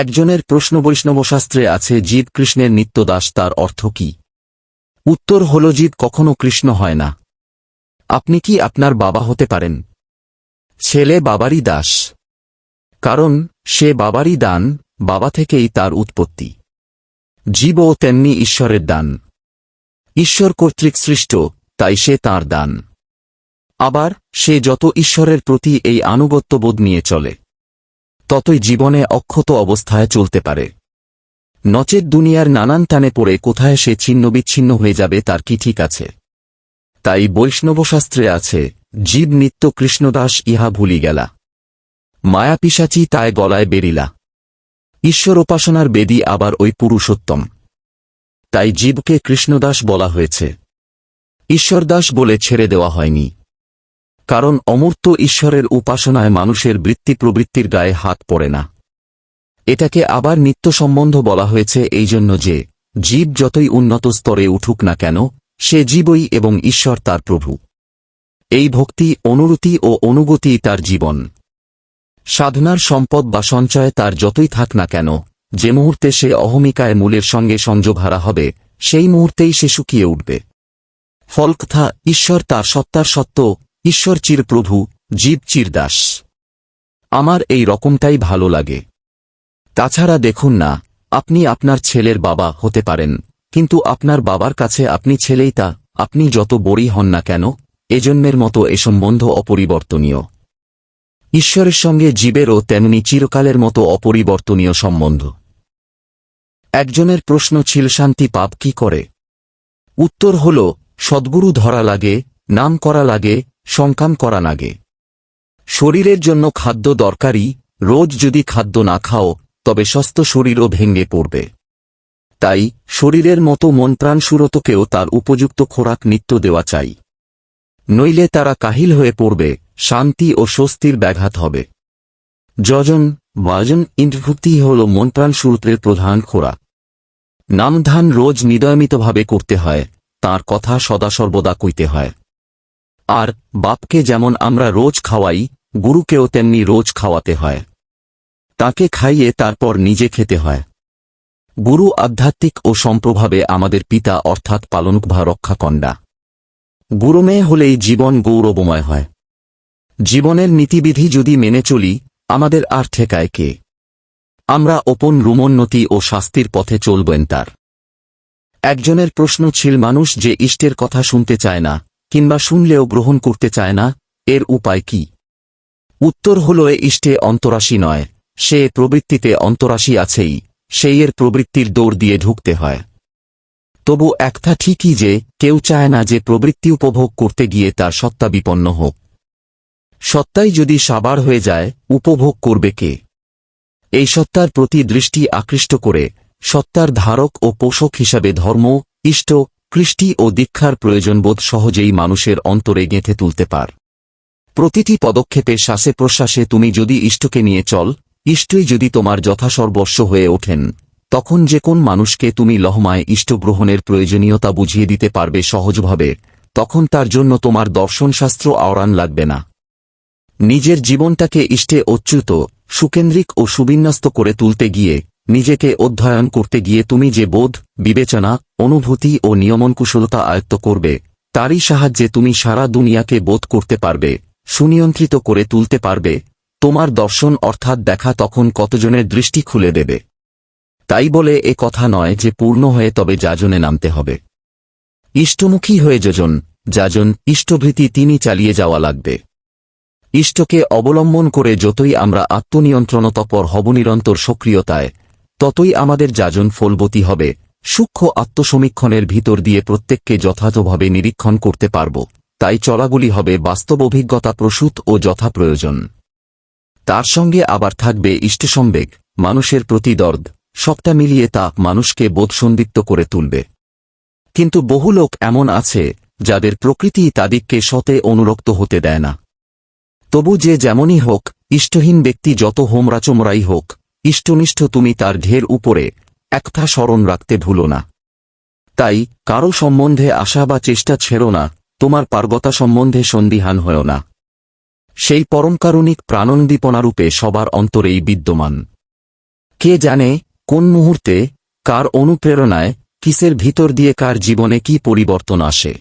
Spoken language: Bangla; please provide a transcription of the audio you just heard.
একজনের প্রশ্ন বৈষ্ণবশাস্ত্রে আছে, জীব কৃষ্ণের নিত্যদাস, তার অর্থ কি? উত্তর হল, জীব কখনো কৃষ্ণ হয় না। আপনি কি আপনার বাবা হতে পারেন? ছেলে বাবারই দাস। কারণ, সে বাবারই দান, বাবা থেকেই তার উৎপত্তি। জীবও তেমনি ঈশ্বরের দান। ঈশ্বর কর্তৃক সৃষ্ট, তাই সে তাঁর দান। আবার, সে যত ঈশ্বরের প্রতি এই আনুগত্যবোধ নিয়ে চলে। ততই জীবনে অক্ষত অবস্থায় চলতে পারে। নচেত দুনিয়ার নানান টানে পড়ে কোথায় সে ছিন্নবিচ্ছিন্ন হয়ে যাবে তার কি ঠিক আছে? তাই বৈষ্ণবশাস্ত্রে আছে, জীব নিত্য কৃষ্ণদাস ইহা ভুলি গেলা। মায়া পিসাচি তায় গলায় বেরিলা। ঈশ্বর উপাসনার বেদি আবার ওই পুরুষোত্তম। তাই জীবকে কৃষ্ণদাস বলা হয়েছে। ঈশ্বরদাস বলে ছেড়ে দেওয়া হয়নি। কারণ অমূর্ত ঈশ্বরের উপাসনায় মানুষের বৃত্তি প্রবৃত্তির গায়ে হাত পড়ে না। এটাকে আবার নিত্য সম্বন্ধ বলা হয়েছে এই জন্য যে, জীব যতই উন্নত স্তরে উঠুক না কেন, সে জীবই এবং ঈশ্বর তার প্রভু। এই ভক্তি, অনুরূতি ও অনুগতি তার জীবন। সাধনার সম্পদ বা সঞ্চয় তার যতই থাক না কেন, যে মুহূর্তে সে অহমিকায় মূলের সঙ্গে সংযোগ হারা হবে, সেই মুহূর্তেই সে শুকিয়ে উঠবে। ফলকথা, ঈশ্বর তার সত্তার সত্য ঈশ্বর চির প্রভু, জীব চির দাস। আমার এই রকমটাই ভালো লাগে। তাছাড়া দেখুন না, আপনি আপনার ছেলের বাবা হতে পারেন, কিন্তু আপনার বাবার কাছে আপনি ছেলেই তা, আপনি যত বড়ি হন না কেন, এজন্মের মতো এ সম্বন্ধ অপরিবর্তনীয়। ঈশ্বরের সঙ্গে জীবেরও তেমনি চিরকালের মতো অপরিবর্তনীয় সম্বন্ধ। একজনের প্রশ্ন ছিল, শান্তি পাপ কি করে? উত্তর হল, সদ্গুরু ধরা লাগে, নাম করা লাগে সংকাম করা লাগে শরীরের জন্য খাদ্য দরকারি, রোজ যদি খাদ্য না খাও, তবে সস্ত শরীরও ভেঙে পড়বে। তাই শরীরের মতো মন প্রাণ সুরতকেও তার উপযুক্ত খোরাক নিত্য দেওয়া চাই। নইলে তারা কাহিল হয়ে পড়বে, শান্তি ও স্বস্তির ব্যাঘাত হবে। যজন বাজন ইন্দ্রভুক্তি হল মন প্রাণ প্রধান খোরাক। নামধান রোজ নিদয়মিতভাবে করতে হয়, তার কথা সদা সর্বদা কইতে হয়। আর বাপকে যেমন আমরা রোজ খাওয়াই, গুরুকেও তেমনি রোজ খাওয়াতে হয়। তাকে খাইয়ে তারপর নিজে খেতে হয়। গুরু আধ্যাত্মিক ও সম্প্রভাবে আমাদের পিতা অর্থাৎ পালনকভা রক্ষাকণ্ডা গুরুমেয়ে হলেই জীবন গৌরবময় হয়। জীবনের নীতিবিধি যদি মেনে চলি, আমাদের আর ঠেকায় কে? আমরা ওপন রুমোন্নতি ও শাস্তির পথে চলবেন তার। একজনের প্রশ্ন ছিল, মানুষ যে ইষ্টের কথা শুনতে চায় না কিংবা শুনলেও গ্রহণ করতে চায় না, এর উপায় কি? উত্তর হল ইষ্টে অন্তরাশি নয়, সে প্রবৃত্তিতে অন্তরাশি আছেই, সেই এর প্রবৃত্তির দৌড় দিয়ে ঢুকতে হয়। তবু একটা ঠিকই যে, কেউ চায় না যে প্রবৃত্তি উপভোগ করতে গিয়ে তার সত্তা বিপন্ন হোক। সত্তাই যদি সাবার হয়ে যায়, উপভোগ করবে কে? এই সত্তার প্রতি দৃষ্টি আকৃষ্ট করে, সত্তার ধারক ও পোষক হিসাবে ধর্ম, ইষ্ট কৃষ্টি ও দীক্ষার প্রয়োজনবোধ সহজেই মানুষের অন্তরে গেঁথে তুলতে পার। প্রতিটি পদক্ষেপে শ্বাসে প্রশ্বাসে তুমি যদি ইষ্টকে নিয়ে চল, ইষ্টই যদি তোমার যথাসর্বস্ব হয়ে ওঠেন, তখন যে কোন মানুষকে তুমি লহমায় ইষ্ট গ্রহণের প্রয়োজনীয়তা বুঝিয়ে দিতে পারবে সহজভাবে, তখন তার জন্য তোমার দর্শনশাস্ত্র আওড়ান লাগবে না। নিজের জীবনটাকে ইষ্টে অচ্যুত, সুকেন্দ্রিক ও সুবিন্যস্ত করে তুলতে গিয়ে নিজেকে অধ্যয়ন করতে গিয়ে তুমি যে বোধ, বিবেচনা, অনুভূতি ও নিয়মনকুশলতা আয়ত্ত করবে, তারই সাহায্যে তুমি সারা দুনিয়াকে বোধ করতে পারবে, সুনিয়ন্ত্রিত করে তুলতে পারবে, তোমার দর্শন অর্থাৎ দেখা তখন কতজনের দৃষ্টি খুলে দেবে। তাই বলে এ কথা নয় যে পূর্ণ হয়ে তবে যাজনে নামতে হবে। ইষ্টমুখী হয়ে যোজন, যাজন, ইষ্টভৃতি তিনি চালিয়ে যাওয়া লাগবে। ইষ্টকে অবলম্বন করে যতই আমরা আত্মনিয়ন্ত্রণতপর হব নিরন্তর সক্রিয়তায় ততই আমাদের যাজন ফলবতী হবে। সূক্ষ্ম আত্মসমীক্ষণের ভিতর দিয়ে প্রত্যেককে যথাযথভাবে নিরীক্ষণ করতে পারব। তাই চলাগুলি হবে বাস্তব অভিজ্ঞতা প্রসূত ও যথা প্রয়োজন তার সঙ্গে আবার থাকবে ইষ্টসম্বেগ মানুষের প্রতি দর্দ, সবটা মিলিয়ে তা মানুষকে বোধসন্দিত্ব করে তুলবে। কিন্তু বহু লোক এমন আছে, যাদের প্রকৃতি তাদিককে সতে অনুরক্ত হতে দেয় না। তবু যে যেমনই হোক, ইষ্টহীন ব্যক্তি যত হোমরাচমরাই হোক ইষ্টনিষ্ঠ তুমি তার ঢের উপরে একটা স্মরণ রাখতে ভুলো না। তাই কারও সম্বন্ধে আশা বা চেষ্টা ছেড়ো না, তোমার পার্বতা সম্বন্ধে সন্দিহান হয়েও না। সেই পরমকারুণিক প্রাণন্দীপনারূপে সবার অন্তরেই বিদ্যমান। কে জানে কোন মুহূর্তে কার অনুপ্রেরণায় কিসের ভিতর দিয়ে কার জীবনে কি পরিবর্তন আসে।